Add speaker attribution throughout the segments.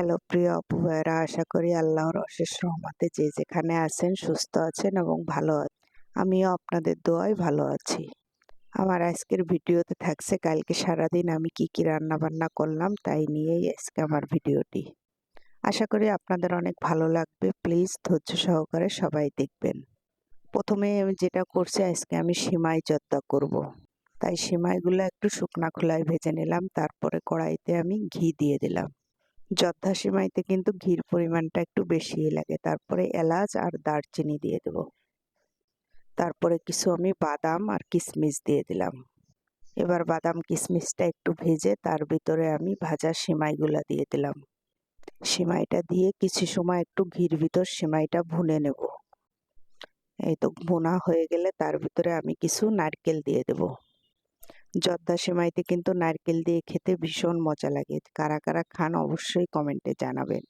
Speaker 1: Hello, প্রিয় আপু ভাইয়েরা আশা করি আল্লাহর অশেষ রহমতে যে যেখানে আছেন সুস্থ আছেন এবং ভালো আছেন আমিও আপনাদের দোয়ায় ভালো আছি। আমার আজকের ভিডিওতে থাকছে, কালকে সারাদিন আমি কি কি রান্না বান্না করলাম তাই নিয়েই আজকে আমার ভিডিওটি। আশা করি আপনাদের অনেক ভালো লাগবে, প্লিজ ধৈর্য সহকারে সবাই দেখবেন। প্রথমে আমি যেটা করছি, আজকে আমি সিমাই জর্দা করব। তাই সিমাইগুলো একটু শুকনা খোলায় ভেজে নিলাম, তারপরে কড়াইতে আমি ঘি দিয়ে দিলাম। জর্দা সিমাইতে কিন্তু ঘির পরিমাণটা একটু বেশি লাগে। তারপরে এলাচ আর দারচিনি দিয়ে দেব। তারপরে কিছু আমি বাদাম আর কিশমিশ দিয়ে দিলাম। এবার বাদাম কিশমিশটা একটু ভেজে তার ভিতরে আমি ভাজা সিমাইগুলা দিয়ে দিলাম। সিমাইটা দিয়ে কিছু সময় একটু ঘির ভিতর সিমাইটা ভুনে নেব। এই তো ভুনা হয়ে গেলে তার ভিতরে আমি কিছু নারকেল দিয়ে দেব। জর্দা সেমাইতে কিন্তু নারকেল দিয়ে খেতে ভীষণ মজা লাগে। কারা কারা খান অবশ্যই কমেন্টে জানাবেন।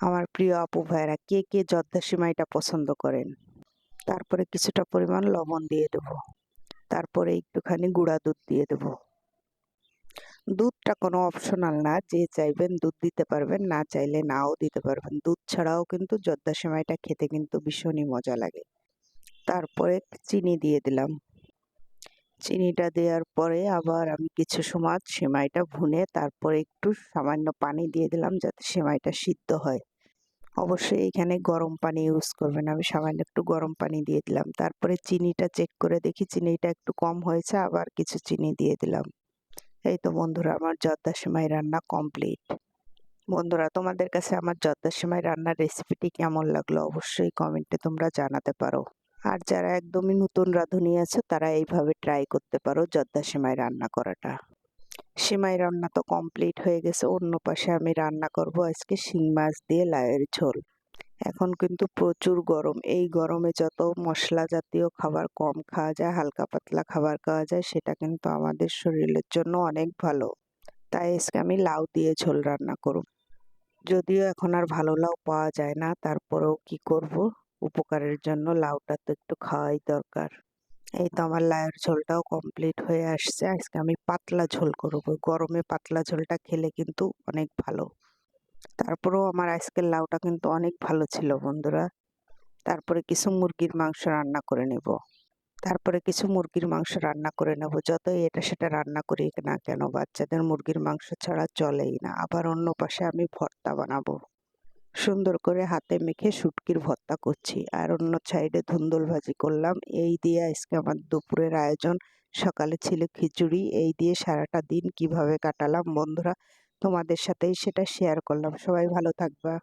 Speaker 1: আমার প্রিয় আপু ভাইরা কে কে জর্দা সেমাইটা পছন্দ করেন? তারপরে কিছুটা পরিমাণ লবণ দিয়ে দেব। তারপরে একটুখানি গুঁড়া দুধ দিয়ে দেব। দুধটা কোনো অপশনাল না, যে চাইবেন দুধ দিতে পারবেন, না চাইলে নাও দিতে পারবেন। দুধ ছাড়াও কিন্তু জর্দা সেমাইটা খেতে কিন্তু ভীষণই মজা লাগে। তারপরে চিনি দিয়ে দিলাম। চিনিটা দেওয়ার পরে আবার আমি কিছু সময় সেমাইটা ভুনে তারপরে একটু সামান্য পানি দিয়ে দিলাম যাতে সেমাইটা সিদ্ধ হয়। অবশ্যই এখানে গরম পানি ইউজ করবেন। আমি সামান্য একটু গরম পানি দিয়ে দিলাম। তারপরে চিনিটা চেক করে দেখি চিনিটা একটু কম হয়েছে, আবার কিছু চিনি দিয়ে দিলাম। এই তো বন্ধুরা, আমার জর্দা সেমাই রান্না কমপ্লিট বন্ধুরা, তোমাদের কাছে আমার জর্দা সেমাই রান্নার রেসিপিটি কেমন লাগল অবশ্যই কমেন্টে তোমরা জানাতে পারো। আর যারা একদমই নতুন রাঁধুনি আছে, তারা এইভাবে ট্রাই করতে পারো জর্দা সেমাই রান্না করাটা। সেমাই রান্না তো কমপ্লিট হয়ে গেছে, অন্য পাশে আমি রান্না করব আজকে শিং মাছ দিয়ে লায়ের ঝোল। এখন কিন্তু প্রচুর গরম, এই গরমে যত মশলা জাতীয় খাবার কম খাওয়া যায়, হালকা পাতলা খাবার খাওয়া যায়, সেটা কিন্তু আমাদের শরীরের জন্য অনেক ভালো। তাই আজকে আমি লাউ দিয়ে ঝোল রান্না করব। যদিও এখন আর ভালো লাউ পাওয়া যায় না, তারপরেও কি করব? উপকারের জন্য লাউটা তো একটু খাওয়াই দরকার। এই তো আমার লাউয়ের ঝোলটাও কমপ্লিট হয়ে আসছে। আজকে আমি পাতলা ঝোল করব। গরমে পাতলা ঝোলটা খেলে কিন্তু অনেক ভালো। তারপরেও আমার আজকের লাউটা কিন্তু অনেক ভালো ছিল বন্ধুরা। তারপরে কিছু মুরগির মাংস রান্না করে নেব। তারপরে কিছু মুরগির মাংস রান্না করে নেব। যতই এটা সেটা রান্না করি না কেন, বাচ্চাদের মুরগির মাংস ছাড়া চলেই না। আবার অন্য পাশে আমি ভর্তা বানাবো। সুন্দর করে হাতে মেখে শুটকির ভর্তা করছি। আর অন্য সাইডে ধুন্দুল ভাজি করলাম। এই দিয়ে আজকে আমার দুপুরের আয়োজন। সকালে ছিল খিচুড়ি। এই দিয়ে সারাটা দিন কীভাবে কাটালাম বন্ধুরা তোমাদের সাথেই সেটা শেয়ার করলাম। সবাই ভালো থাকবা।